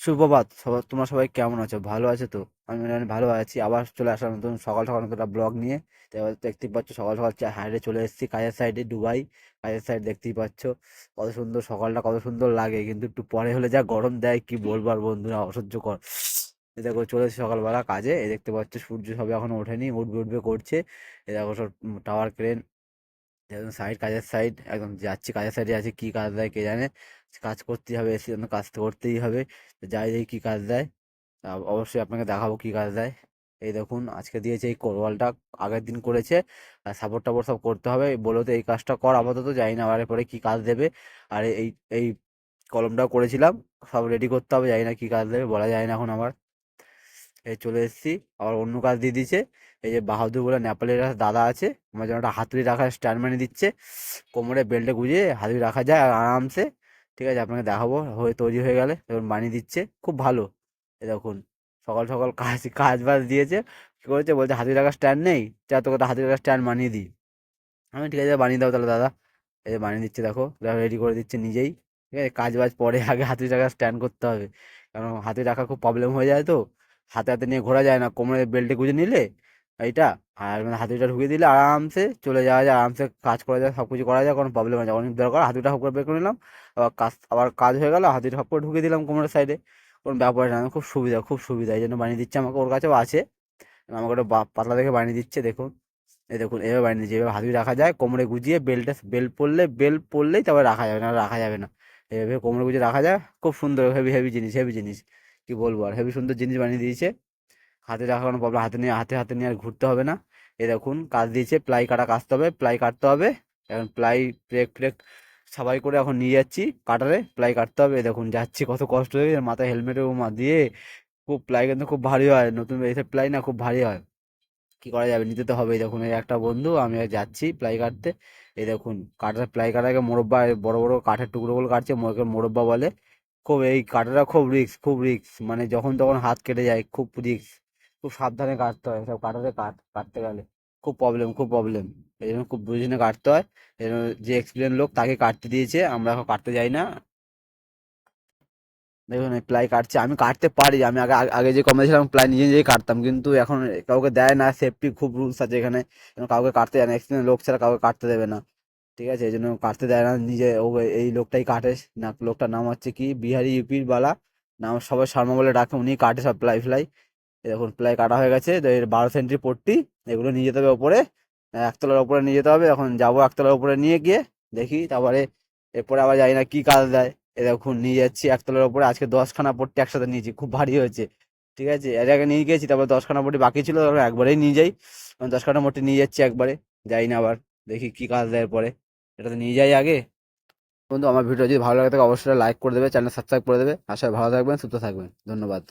সুপ্রভাত সবাই তোমরা সবাই কেমন আছো? ভালো আছো তো? আমি ভালো আছি। আবার চলে আসলাম নতুন সকাল সকাল নতুন ব্লগ নিয়ে। তো এবার দেখতেই পাচ্ছ সকাল সকাল হাইডে চলে এসেছি কাজের সাইডে দুবাই। কাজের সাইড দেখতেই পাচ্ছ। কত সুন্দর সকালটা, কত সুন্দর লাগে। কিন্তু একটু পরে হলে যা গরম দেয়, কি বলব আর বন্ধুরা, অসহ্যকর। এই দেখো, চলে এসেছি সকালবেলা কাজে। এ দেখতে পাচ্ছ সূর্য সবে এখনও ওঠেনি, উঠবে উঠবে করছে। এই দেখো সব টাওয়ার ক্রেন একদম সাইড কাজের সাইড একদম যাচ্ছি কাজের সাইডে আছে, কি কাজ দেয় কে জানে? কাজ করতেই হবে, এসে জন্য কাজ তো করতেই হবে। যাই দেখি কী কাজ দেয়। অবশ্যই আপনাকে দেখাবো কী কাজ দেয়। এই দেখুন, আজকে দিয়েছে এই কোরওয়ালটা, আগের দিন করেছে। আর সাপোর্ট টাপোর্ট সব করতে হবে। বলো তো এই কাজটা কর, আপাতত জানি না আবার পরে কী কাজ দেবে। আর এই এই কলমটাও করেছিলাম, সব রেডি করতে হবে, জানি না কী কাজ দেবে, বলা যায় না এখন আবার। এই চলে এসেছি। আবার অন্য কাজ দিয়ে দিচ্ছে এই যে বাহাদুর বলে নেপালের দাদা আছে, আমার জন্য একটা হাতুড়ি রাখার স্ট্যান্ড বানিয়ে দিচ্ছে। কোমরে বেল্টে গুঁজে হাতুড়ি রাখা যায় আর আরামসে। ঠিক আছে, আপনাকে দেখাবো, হয়ে তৈরি হয়ে গেলে তখন বানিয়ে দিচ্ছে। খুব ভালো। এ দেখুন, সকাল সকাল কাজ কাজ বাজ দিয়েছে। কী করেছে? বলছে হাতুড়ি রাখার স্ট্যান্ড নেই। চা তোকে হাতুড়ি রাখার স্ট্যান্ড বানিয়ে দিই। আমি ঠিক আছে, বানিয়ে দাও তাহলে দাদা। এই যে বানিয়ে দিচ্ছে দেখো রেডি করে দিচ্ছে নিজেই। ঠিক আছে, কাজ বাজ পরে আগে হাতুড়ি রাখার স্ট্যান্ড করতে হবে। কারণ হাতুড়ি রাখা খুব প্রবলেম হয়ে যায় তো। হাতে হাতে নিয়ে ঘোরা যায় না। কোমরে বেল্টে গুঁজে নিলে এইটা, আর মানে হাতুড়িটা ঢুকিয়ে দিলে আরামসে চলে যাওয়া যায়, আরামসে কাজ করা যায় সব কিছু করা যায়, কোনো প্রবলেম না অনেক দরকার, হাতুড়িটা সব করে বের করে নিলাম, আবার কাজ আবার কাজ হয়ে গেল হাতুড়ি সব করে ঢুকিয়ে দিলাম কোমরের সাইডে কোনো ব্যাপার না, খুব সুবিধা খুব সুবিধা, এই জন্য বানিয়ে দিচ্ছে আমাকে ওর কাছেও আছে। আমাকে ওটা পাতলা দেখে বানিয়ে দিচ্ছে, দেখুন। এই দেখুন, এভাবে বানিয়ে দিচ্ছে, এভাবে হাতুড়ি রাখা যায়, কোমরে গুজিয়ে বেল্টে বেল পরলে বেল পরলেই তবে রাখা যাবে, না রাখা যাবে না। এভাবে কোমরে গুজিয়ে রাখা যায়, খুব সুন্দর হেভি হেভি জিনিস হেভি জিনিস। কি বলব আর হেভি সুন্দর জিনিস বানিয়ে দিয়েছে। হাতে রাখা কোনো প্রবলেম হাতে নিয়ে, হাতে হাতে নিয়ে আর ঘুরতে হবে না। এ দেখুন, কাজ দিয়েছে প্লাই কাটা কাটতে হবে প্লাই কাটতে হবে। এখন প্লাই ব্রেক ফ্রেক সবাই করে এখন নিয়ে যাচ্ছি কাটারে প্লাই কাটতে হবে। দেখুন, যাচ্ছি কত কষ্ট হয়ে গেছে, মাথায় হেলমেটে মা, দিয়ে খুব প্লাই কিন্তু খুব ভারী হয়। নতুন এসে প্লাই না খুব ভারী হয়। কি করা যাবে? নিতে তো হবে দেখুন, এই একটা বন্ধু, আমি যাচ্ছি প্লাই কাটতে। এই দেখুন, কাটার প্লাই কাটাকে মোরব্বা বড় বড় কাঠের টুকরোগুলো কাটছে মোকে মোরব্বা বলে। খুব এই কাটাটা খুব রিস্ক খুব রিস্ক মানে যখন তখন হাত কেটে যায়, খুব রিস্ক খুব সাবধানে কাটতে হয়। সব কাটাতে কাট, কাটতে গেলে খুব প্রবলেম খুব প্রবলেম এই জন্য খুব বুঝে কাটতে হয়। এই জন্য যে এক্সপিরিয়েন্স লোক তাকে কাটতে দিয়েছে, আমরা এখন কাটতে যাই না। দেখুন, এই প্লাই কাটছে। আমি কাটতে পারি, আমি আগে, আগে- যে কমে ছিলাম, প্লাই নিজে নিজেই কাটতাম। কিন্তু এখন কাউকে দেয় না সেফটি খুব রুলস আছে এখানে। কাউকে কাটতে যায় না এক্সপিরিয়েন্স লোক ছাড়া কাউকে কাটতে দেবে না। ঠিক আছে, এই জন্য কাটতে দেয় না, নিজে ও এই লোকটাই কাটে। না, লোকটার নাম হচ্ছে কি? বিহারি ইউপির বালা। নাম সবাই শর্মা বলে ডাকে উনি কাটে সব প্লাই ফ্লাই। এই দেখুন, প্লাই কাটা হয়ে গেছে, তো এর বারো সেন্টি পট্টি, এগুলো নিয়ে যেতে হবে ওপরে। একতলার ওপরে নিয়ে যেতে হবে, এখন যাব একতলার ওপরে নিয়ে গিয়ে দেখি, তারপরে এরপরে আবার জানি না কি কাজ দেয়। এ দেখুন, নিয়ে যাচ্ছি একতলার ওপরে, আজকে দশখানা পট্টি একসাথে নিয়েছি, খুব ভারী হয়েছে। ঠিক আছে, এর আগে নিয়ে গেছি তারপর দশখানা পট্টি বাকি ছিল একবারেই নিয়ে যাই। এখন দশখানা পট্টি নিয়ে যাচ্ছি একবারে, যাই না আবার, দেখি কি কাজ দেয় পরে এটা তো নিয়ে যাই আগে। বন্ধু, আমার ভিডিও যদি ভালো লাগে থাকে, অবশ্যই লাইক করে দেবে চ্যানেল সাবস্ক্রাইব করে দেবে। আশা ভালো থাকবেন, সুস্থ থাকবেন। ধন্যবাদ।